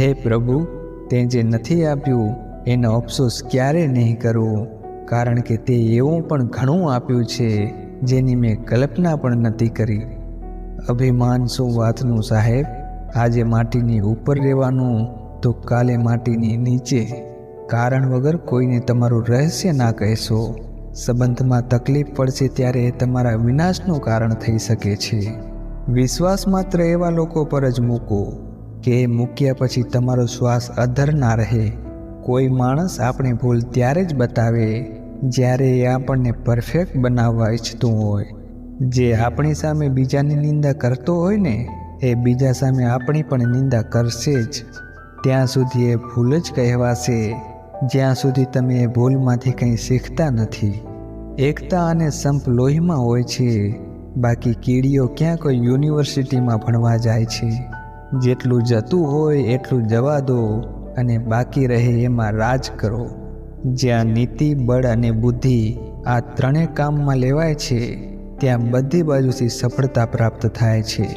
હે પ્રભુ, તે જે નથી આપ્યું, એનો અફસોસ ક્યારે નહીં કરવો કારણ કે તે એવું પણ ઘણું આપ્યું છે, જેની મેં કલ્પના પણ નથી કરી. અભિમાન શું વાતનું સાહેબ? આજે માટીની ઉપર રહેવાનું, તો કાલે માટીની નીચે. કારણ વગર કોઈને તમારું રહસ્ય ના કહેશો. સંબંધમાં તકલીફ પડશે ત્યારે તમારા વિનાશનું કારણ થઈ શકે છે. વિશ્વાસ માત્ર એવા લોકો પર જ મૂકો કે મૂક્યા પછી તમારો શ્વાસ અધર ના રહે. કોઈ માણસ આપણી ભૂલ ત્યારે જ બતાવે જ્યારે એ આપણને પરફેક્ટ બનાવવા ઈચ્છતું હોય. જે આપણી સામે બીજાની નિંદા કરતો હોય ને, એ બીજા સામે આપણી પણ નિંદા કરશે જ. ત્યાં સુધી એ ભૂલ જ કહેવાશે. જ્યાં સુધી તમે એ ભૂલમાંથી કંઈ શીખતા નથી. એકતા અને સંપ લોહીમાં હોય છે. બાકી કીડીઓ ક્યાં કોઈ યુનિવર્સિટીમાં ભણવા જાય છે. જેટલું જતું હોય એટલું જવા દો અને બાકી રહે એમાં રાજ કરો. જ્યાં નીતિ, બળ અને બુદ્ધિ આ ત્રણેય કામમાં લેવાય છે, ત્યાં બધી બાજુથી સફળતા પ્રાપ્ત થાય છે.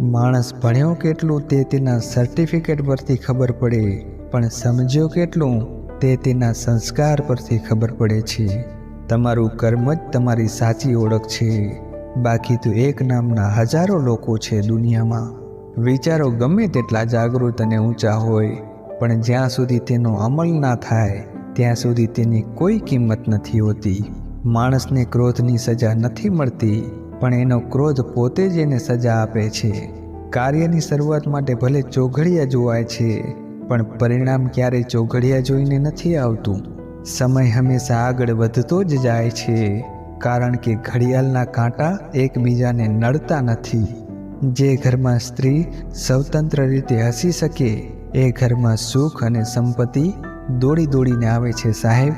માણસ ભણ્યો કેટલું તે તેના સર્ટિફિકેટ પરથી ખબર પડે, પણ સમજ્યો કેટલું તે તેના સંસ્કાર પરથી ખબર પડે છે. તમારું કર્મ જ તમારી સાચી ઓળખ છે. બાકી તો એક નામના હજારો લોકો છે દુનિયામાં. વિચારો ગમે તેટલા જાગૃત અને ઊંચા હોય, પણ જ્યાં સુધી તેનો અમલ ના થાય, ત્યાં સુધી તેની કોઈ કિંમત નથી હોતી. માણસને ક્રોધની સજા નથી મળતી, પણ એનો ક્રોધ પોતે જ એને સજા આપે છે. કાર્યની શરૂઆત માટે ભલે ચોઘડિયા જોવાય છે, પણ પરિણામ ક્યારેય ચોઘડિયા જોઈને નથી આવતું? સમય હંમેશા આગળ વધતો જ જાય છે, કારણ કે ઘડિયાળના કાંટા એકબીજાને નડતા નથી. જે ઘરમાં સ્ત્રી સ્વતંત્ર રીતે હસી શકે, એ ઘરમાં સુખ અને સંપત્તિ દોડી દોડીને આવે છે સાહેબ.